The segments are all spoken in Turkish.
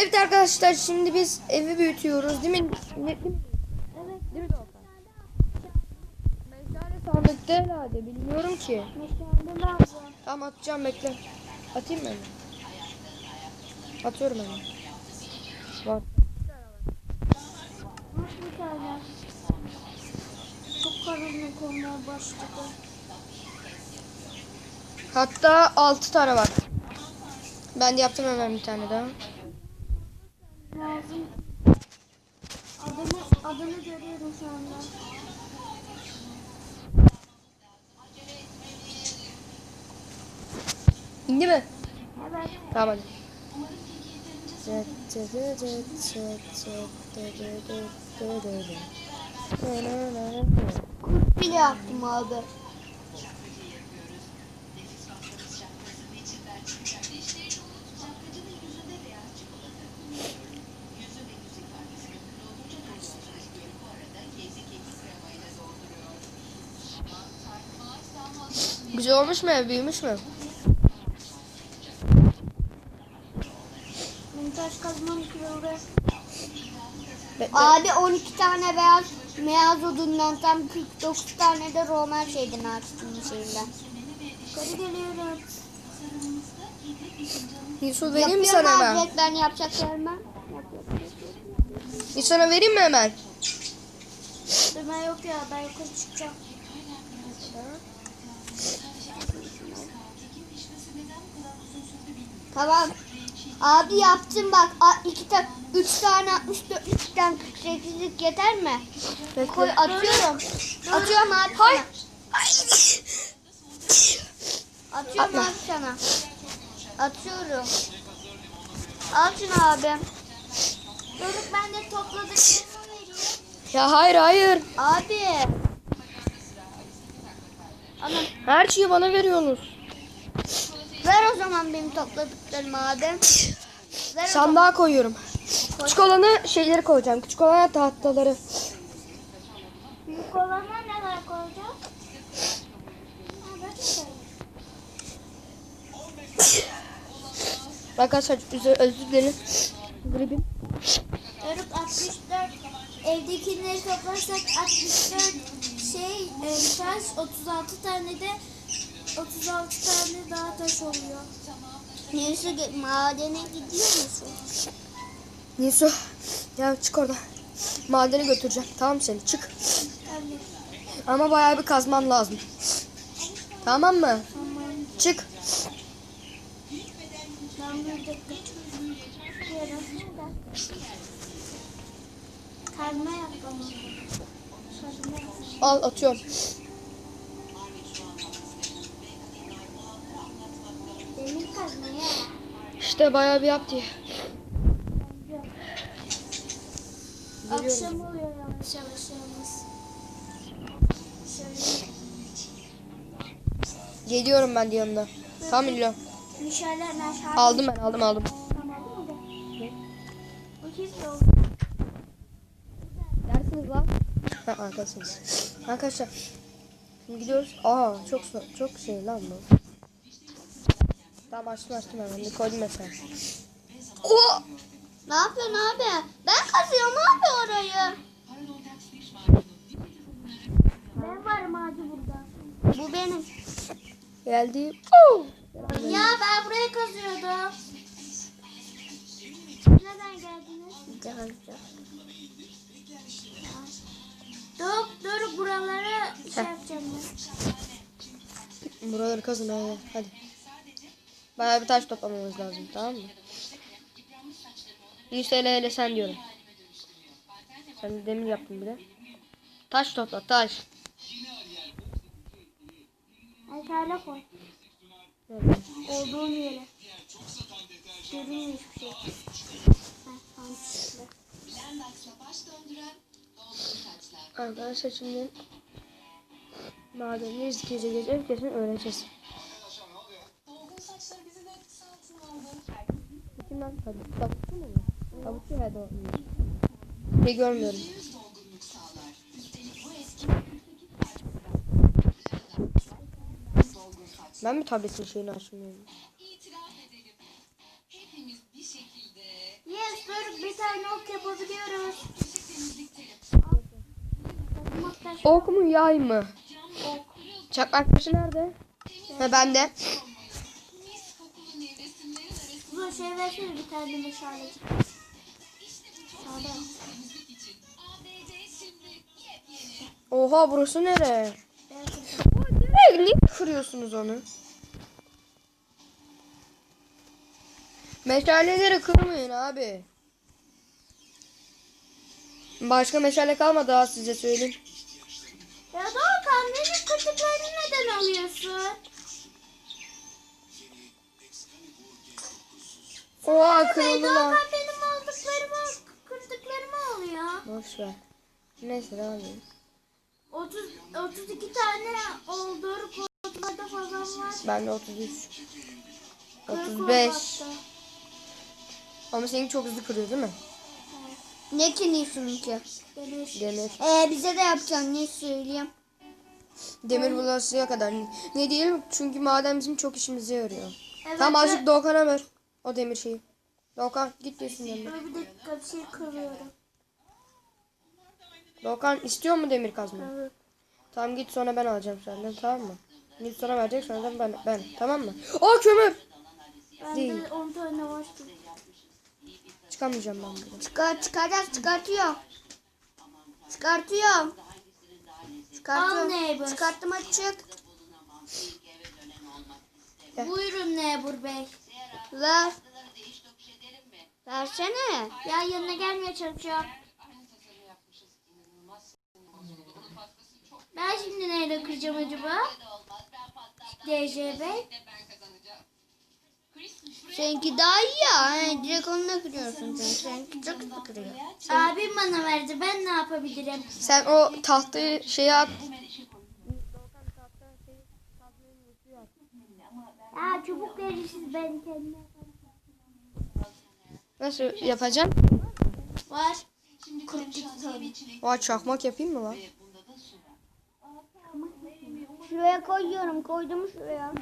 Evet arkadaşlar şimdi biz evi büyütüyoruz değil mi? Ne, değil mi? Evet. Değil mi Doğukan? Meşale sandıkta herhalde bilmiyorum ki. Meşale lazım. Tamam atacağım bekle. Atayım mı? Atıyorum hemen. Var. Hatta 6 tane var. Ben de yaptım hemen bir tane daha. Lazım. Adını, görüyorum şu anda. İndi mi? Evet. Tamam hadi. Kurt bile yaptım abi. Güzel olmuş mu ev? Büyümüş mü? Taş kazmam kırıldı. Bekle. Abi 12 tane beyaz beyaz odundan tam 49 tane de roman şeyden açtım şeyinden. Yukarı geliyorum. Yusuf vereyim mi Yapıyorum sana hemen? abi ben yapacaklarımı. Sana vereyim mi hemen? Deme yok ya ben yukarı çıkacağım. Tamam. Abi yaptım bak. A- iki ta üç tane 64 tane 48'lik yeter mi? Koy Bekle. atıyorum. Atıyorum abi sana. Atıyorum Atma. abi sana. Atıyorum. Al şunu abi. Doruk ben de topladıklarımı vereyim. Ya hayır hayır. Abi. Anam Her şeyi bana veriyorsunuz. ver o zaman benim topladıklarımı abi. Ver. Sandığa koyuyorum. Küçük olanı şeyleri koyacağım. Küçük olana tahtaları. Büyük olana neler koyacağım? Arkadaşlar özür, dilerim. Gribim. Doruk 64 evdekileri toplarsak 64 şey e, taş 36 tane de 36 tane daha taş oluyor. Neresi madene gidiyor musun? Nisu. Ya çık orada. Madene götüreceğim. Tamam seni çık. Tabii. Ama bayağı bir kazmam lazım. Tamam mı? Tamam. Çık. Kazma yapmam. Al atıyorum. İşte bayağı bir yaptı. Geliyorum. Akşam oluyor yavaş yavaş yalnız. Şöyle. Geliyorum ben de yanına. Tamam geliyorum. Aldım ben aldım aldım. Tamam mı? Bu kim oldu? Dersiniz lan. Ha arkadaşsınız. Arkadaşlar. Şimdi gidiyoruz. Aa çok çok şey lan bu. Tamam açtım açtım hemen. Koydum mesela. Oh! Ne yapıyorsun abi? Ben kazıyorum abi orayı. Ben varım abi burada. Bu benim. Geldi. Oh! Ya ben buraya kazıyordum. Neden geldiniz? Geldi. Dur, dur buralara şey Heh. yapacağım ben. Buraları kazın hadi. hadi. Bayağı bir taş toplamamız lazım tamam mı? 100 TL hele sen diyorum. Sen de demir yaptın bir de. Taş topla taş. Meşale koy. Evet. Olduğun yere. Görünmüyor hiçbir şey. Heh, tamam, şöyle. Arkadaşlar şimdi madeniz gece gece kesin öğreneceğiz. Kim lan? Tabii. Tavukçu mu? bu? Tavukçu herhalde o. Bir görmüyorum. Ben mi tabletin şeyini açmıyorum? Yes tane ok yapabiliyoruz. Ok mu yay mı? ok. Taşı nerede? Ha bende. Bu şey versene bir tane meşalecik. Sağda. Oha burası nere? Nereye niye kırıyorsunuz onu? Meşaleleri kırmayın abi. Başka meşale kalmadı ha size söyleyeyim. Ya Doğukan benim kırdıklarını neden alıyorsun? Oha Hey kırıldılar. Doğukan benim aldıklarımı kırdıklarımı alıyor. Boş ver. Neyse devam edelim. 30 32 tane olduğu koltuklarda falan var. Bende 33. Kırk 35. oldu hatta. Ama seninki çok hızlı kırıyor değil mi? Ne ki Nisu'nunki? Demir. Demir. Ee, bize de yapacaksın ne söyleyeyim. Demir bulasıya kadar. Ne diyelim? Çünkü maden bizim çok işimize yarıyor. Evet, Tamam azıcık Doğukan'a ver. O demir şeyi. Doğukan git yanına. Dur bir dakika bir şey kırıyorum. Doğukan istiyor mu demir kazma? Evet. Tamam git sonra ben alacağım senden tamam mı? Git sana verecek sonra ben, ben tamam mı? Aa kömür! Bende 10 tane var. Çıkamayacağım ben buradan. Çıkar, çıkaracağız çıkartıyor. Çıkartıyor. Çıkartıyor. Al neighbor. Çıkarttım açık. Gel. Buyurun Nebur Bey. Ver. Versene. Ya yanına gelmeye çalışıyor. Ben şimdi neyle kıracağım acaba? DJ Bey. Seninki daha iyi ya. Hani direkt onunla kırıyorsun sen. Seninki çok hızlı kırıyor. Abim bana verdi. Ben ne yapabilirim? Sen o tahtayı şeye at. Ya çubuk verişsiz ben kendime. Nasıl yapacağım? Var. 42 tane. Vay çakmak yapayım mı lan? Şuraya koyuyorum. Koydum şuraya.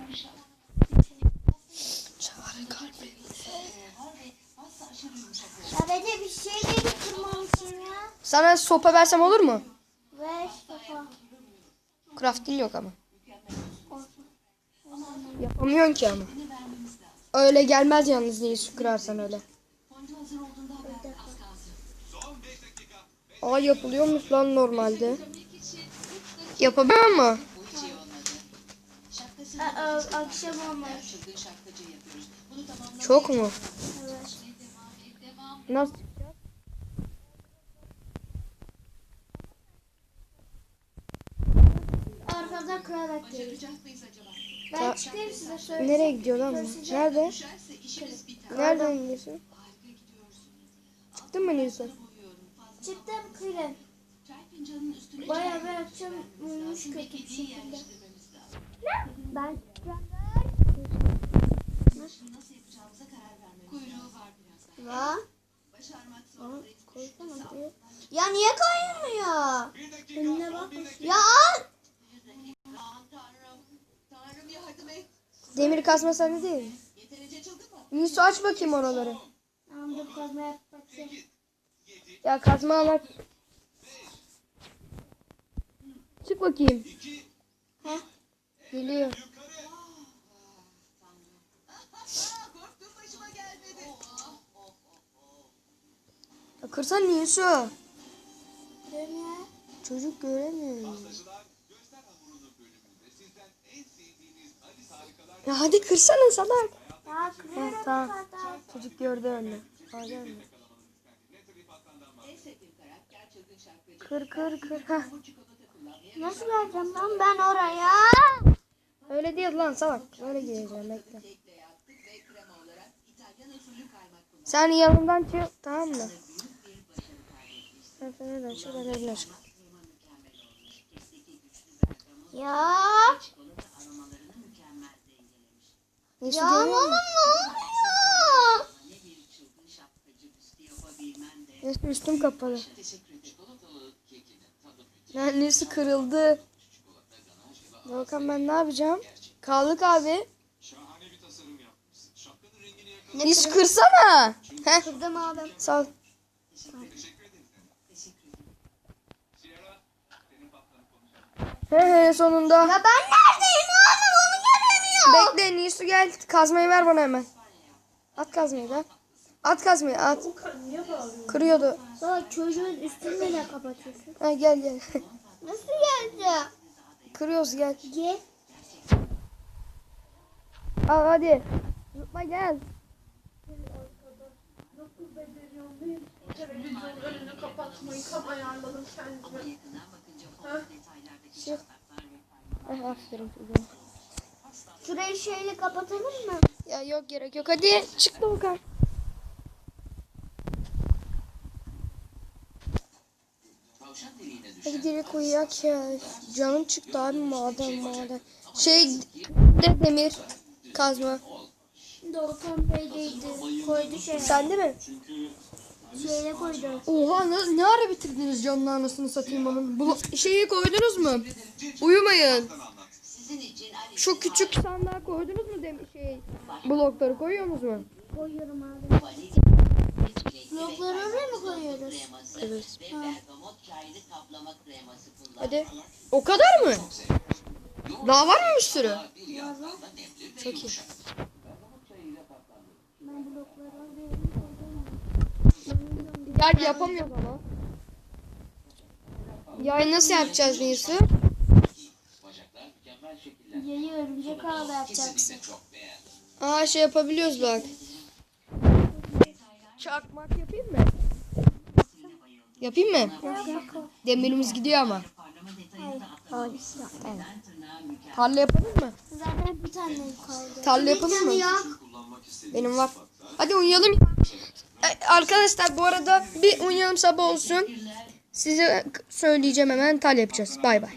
Ya Bece bir şey de kırmamışsın ya. Sana sopa versem olur mu? Ver sopa. Crafting yok ama. Yapamıyorsun ki ama. Öyle gelmez yalnız su kırarsan öyle. Aa yapılıyormuş lan normalde. Yapabiliyor mu? Akşam olmuş. Çok mu? Nasıl? Arkadan kırarak geleceğim. Ben Ta- çıkayım size söyleyeyim. Nereye gidiyor lan bu? Nerede? Nereden gidiyorsun? Çıktın mı Nilsen? Çıktım kırın. Bayağı bir akşam uyumuş kötü bir şekilde. Ben Va? Ya niye kaymıyor? önüne bak. Ya al. Demir kasma sende değil mi? Nisu aç bakayım oraları. Tamam dur kazma yapacağım. Ya kazma al aç. Çık bakayım. Heh. Geliyor. Kırsan ya. Çocuk göremiyor. Ya hadi kırsana salak. Ya kırıyorum Ha, tamam. zaten. Çocuk gördü önüne. Hadi önüne. Kır kır kır. Heh. Nasıl geleceğim lan ben oraya? Öyle değil lan salak. Öyle gireceğim bekle. Sen yanımdan çık tamam mı? Sen nereden çık ben nereden çık. Ya. Neyse Ya musun? ne oluyor? Neyse üstüm kapalı. Nesi kırıldı. Volkan ben ne yapacağım? Kaldık abi. Niş kırsana. Heh. Kırdım abi. Sal. He he sonunda. Ya ben neredeyim oğlum onu göremiyorum. Bekle Nisu gel. Kazmayı ver bana hemen. At kazmayı da. At kazmayı at. Kırıyordu. Baba çocuğun üstünde de kapatıyorsun. Ha, gel gel. Nasıl geleceğim? Kırıyoruz gel. Gel. Al hadi. Zıpla gel. Önünü kapatmayı tam ayarladım kendime. Çık. Ay, aferin. Şurayı şeyle kapatalım mı? Ya yok gerek yok. Hadi çık da bakalım. Hadi direkt uyuyak ya. Canım çıktı abi maden maden. Şey de demir kazma. Doğukan Bey'deydi. Koydu şey. Sende mi? Şeyle koydu. Oha ne, ne ara bitirdiniz canın anasını satayım onun. Bu şeyi koydunuz mu? Uyumayın. Şu küçük sandığa koydunuz mu dem şey blokları koyuyor musunuz? Koyuyorum abi. Blokları oraya mı koyuyoruz? Evet. Ha. Hadi. O kadar mı? Daha var mı bir sürü? Çok iyi. Ben blokları alıyorum. Gel yapamıyoruz ama. Yayı nasıl yapacağız Nisa? Yayı örümcek ağla yapacaksın. Aa şey yapabiliyoruz bak. Çakmak yapayım mı? Yapayım mı? Demirimiz gidiyor ama. Tarla yapalım mı? Zaten bir tane kaldı. Tarla yapalım mı? Benim var. Hadi uyuyalım. E, Arkadaşlar bu arada bir uyuyalım sabah olsun. Size söyleyeceğim hemen tal yapacağız. Bay bay.